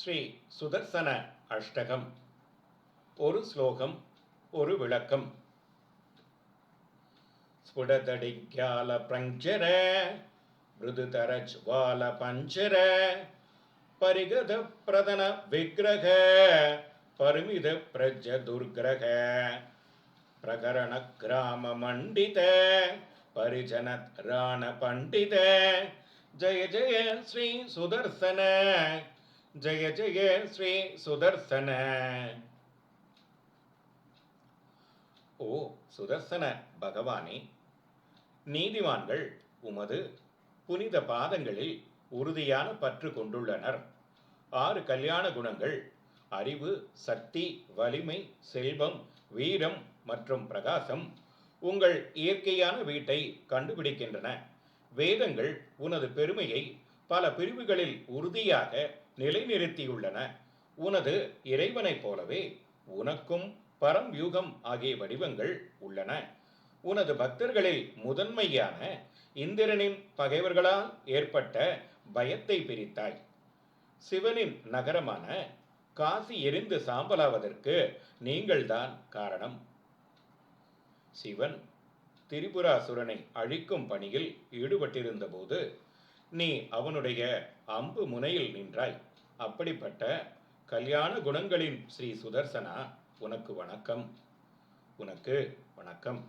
ஸ்ரீ சுதர்சன அஷ்டகம். ஒரு ஸ்லோகம் ஒரு விளக்கம். ஸ்புடதடிக்யால பிரஞ்சர மிருதுதரஜ்வால பஞ்சர பரிகத பிரதன விக்கிரக பருமித பிரஜ துர்கிரக. பிரகரண கிராம மண்டித பரிஜன ராண பண்டித. ஜய ஜய ஸ்ரீ சுதர்சன. ஜெய ஜெய ஸ்ரீ சுதர்சன. ஓ சுதர்சன பகவானே நீதிவான்கள் உமது புனித பாதங்களில் உறுதியான பற்று கொண்டுள்ளனர். ஆறு கல்யாண குணங்கள் அறிவு சக்தி வலிமை செல்வம் வீரம் மற்றும் பிரகாசம் உங்கள் இயற்கையான வீட்டை கண்டுபிடிக்கின்றன. வேதங்கள் உனது பெருமையை பல பிரிவுகளில் உறுதியாக நிலைநிறுத்தியுள்ளன. உனது இறைவனைப் போலவே உனக்கும் பரம் யூகம் ஆகிய வடிவங்கள் உள்ளன. உனது பக்தர்களில் முதன்மையான இந்திரனின் பகைவர்களால் ஏற்பட்ட பயத்தை பிரித்தாய். சிவனின் நகரமான காசி எரிந்து சாம்பலாவதற்கு நீங்கள்தான் காரணம். சிவன் திரிபுராசுரனை அழிக்கும் பணியில் ஈடுபட்டிருந்தபோது நீ அவனுடைய அம்பு முனையில் நின்றாய். அப்படிப்பட்ட கல்யாண குணங்களின் ஸ்ரீ சுதர்சனா உனக்கு வணக்கம். உனக்கு வணக்கம்.